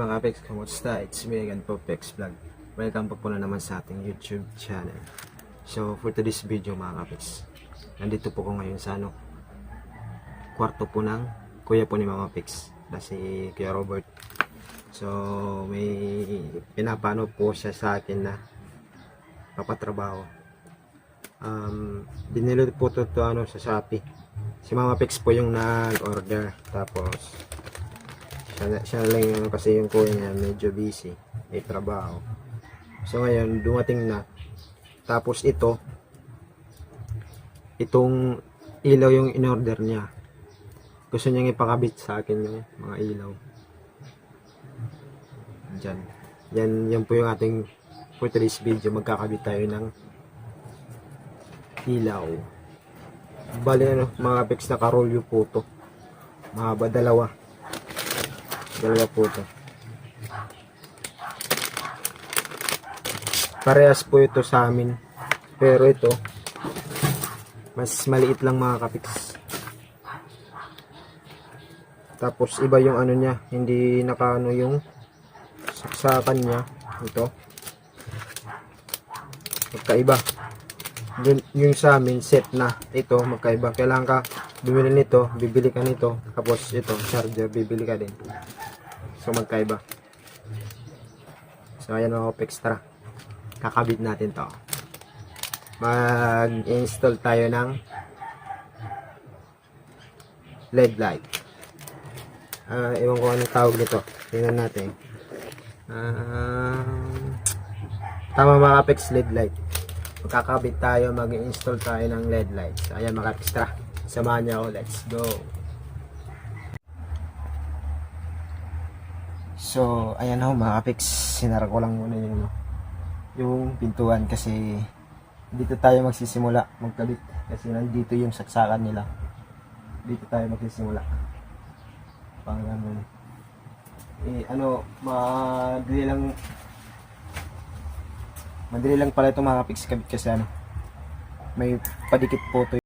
mga Apex, kamusta? It's me again po, Pex Vlog. Welcome po po na naman sa ating YouTube channel. So, for today's video mga Apex, nandito po ko ngayon sa ano, kwarto po ng kuya po ni Mama Pex, na si Kuya Robert. So, may pinapano po siya sa akin na papatrabaho. Um, binili po to, to ano, sa Shopee. Si Mama Pex po yung nag-order. Tapos, siya, siya lang kasi yung kuya niya medyo busy may trabaho. So ngayon dumating na. Tapos ito itong ilaw yung in-order niya. Gusto niyang ipakabit sa akin yung mga ilaw. Dyan yan, yan po yung ating for video. Magkakabit tayo ng ilaw. Bali ano mga pex na karolyo po to. Mahaba dalawa Dalawa po ito. Parehas po ito sa amin. Pero ito, mas maliit lang mga kapiks. Tapos iba yung ano niya, hindi nakaano yung saksakan niya. Ito. Magkaiba. Yun, yung sa amin, set na. Ito, magkaiba. Kailangan ka bumili nito, bibili ka nito. Tapos ito, charger, bibili ka din. So magkaiba. So ayan mga extra. Kakabit natin to. Mag-install tayo ng LED light. Ah, ewan ko anong tawag nito. Tingnan natin. Ah, tama mga Apex LED light. Magkakabit tayo, mag-install tayo ng LED light. So, ayan mga extra. Samahan niyo ako. Let's go. So, ayan ho mga Apex, sinara ko lang muna yung, yung pintuan kasi dito tayo magsisimula magkabit kasi nandito yung saksakan nila. Dito tayo magsisimula. Pang ganun. Eh, ano, madali lang madali lang pala itong mga Apex kabit kasi ano, may padikit po to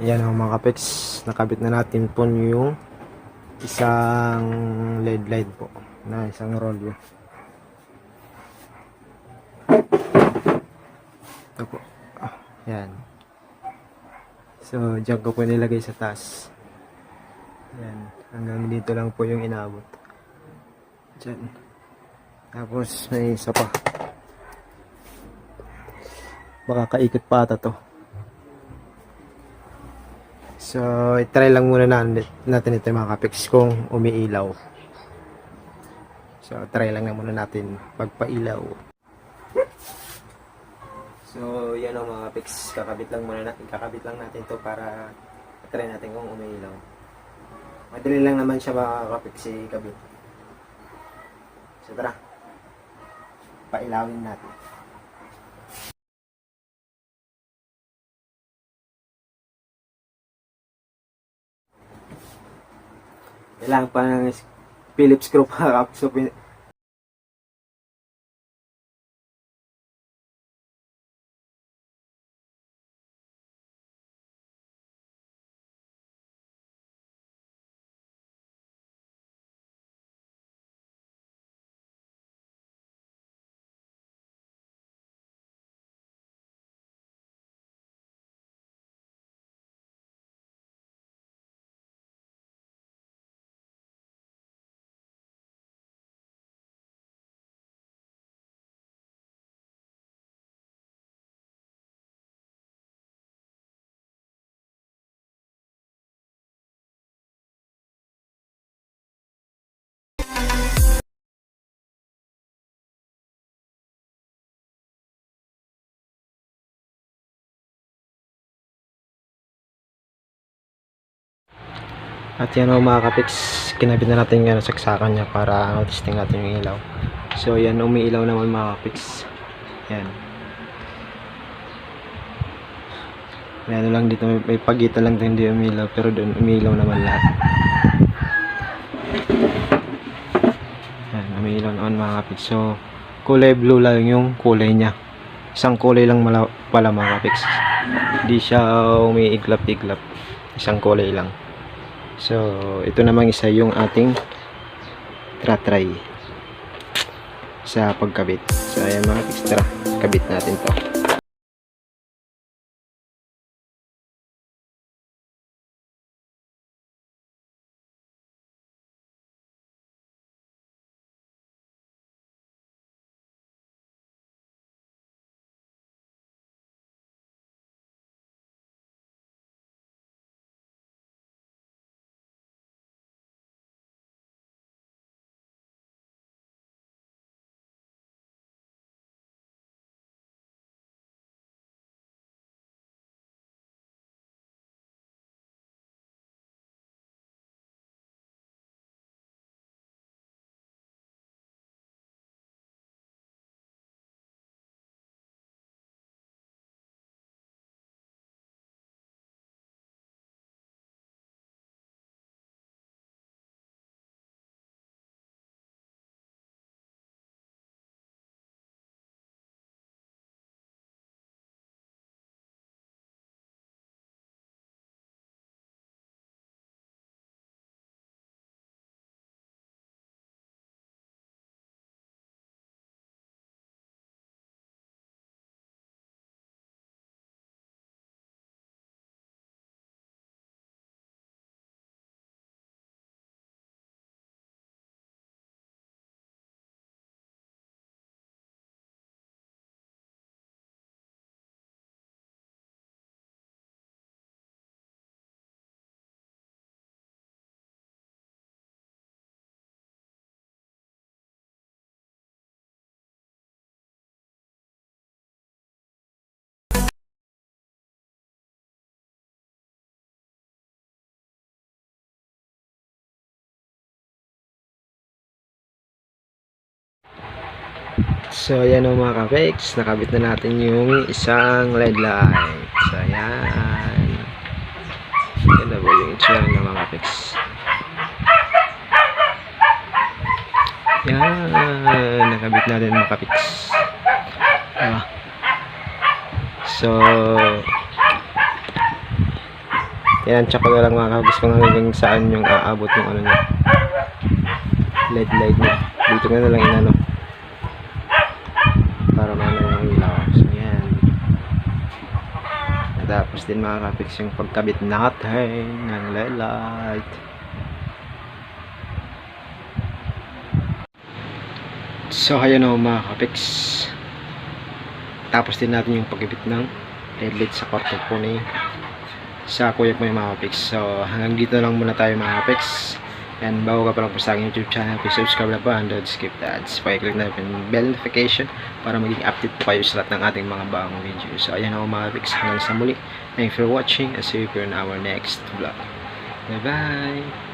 Ayan ang mga kapex. Nakabit na natin po yung isang LED light po na isang rolyo. Ito po. Ah, yan. So, dyan ko po nilagay sa taas. Yan. Hanggang dito lang po yung inabot. Dyan. Tapos, may isa pa. Baka kaikot pa ata to. So, itry lang muna natin, ito mga kapiks kung umiilaw. So, try lang na muna natin pagpailaw. So, yan ang mga kapiks. Kakabit lang muna natin. Kakabit lang natin to para try natin kung umiilaw. Madali lang naman siya mga kapiks ikabit. So, tara. Pailawin natin. Kailangan pa ng Phillips screw para so At yan o mga kapiks, kinabit na natin yung saksakan niya para testing natin yung ilaw. So yan, umiilaw naman mga kapiks. Yan. May ano lang dito, may, may pagitan lang din hindi umilaw, pero doon umiilaw naman lahat. Yan, umiilaw naman mga kapiks. So, kulay blue lang yung kulay niya. Isang kulay lang pala mga kapiks. Hindi siya umiiglap-iglap. Isang kulay lang. So, ito namang isa yung ating tratry sa pagkabit. So, ayan mga extra. Kabit natin to. So, ayan o mga ka-fakes. Nakabit na natin yung isang LED light. So, ayan. Ganda po yung itsura ng mga ka-fakes. Yan. Nakabit natin mga ka-fakes. Diba? So, Inansya ko na lang mga kabis kung hanggang saan yung aabot yung ano niya. LED light niya. Dito na lang inano. Para maano yung ilaw. So yan. Tapos din mga kapix yung pagkabit natin ng light. So ayan o mga kapix. Tapos din natin yung pagkabit ng LED light sa kwarto po ni sa kuya ko yung mga kapix. So hanggang dito lang muna tayo mga kapix. And bago ka pa lang po sa aking YouTube channel, please subscribe na po and don't skip the ads. Pakiclick na yung bell notification para maging update po kayo sa lahat ng ating mga bagong video. So ayan ako mga kapix. Hanggang sa muli. Thank you for watching and see you in our next vlog. Bye bye!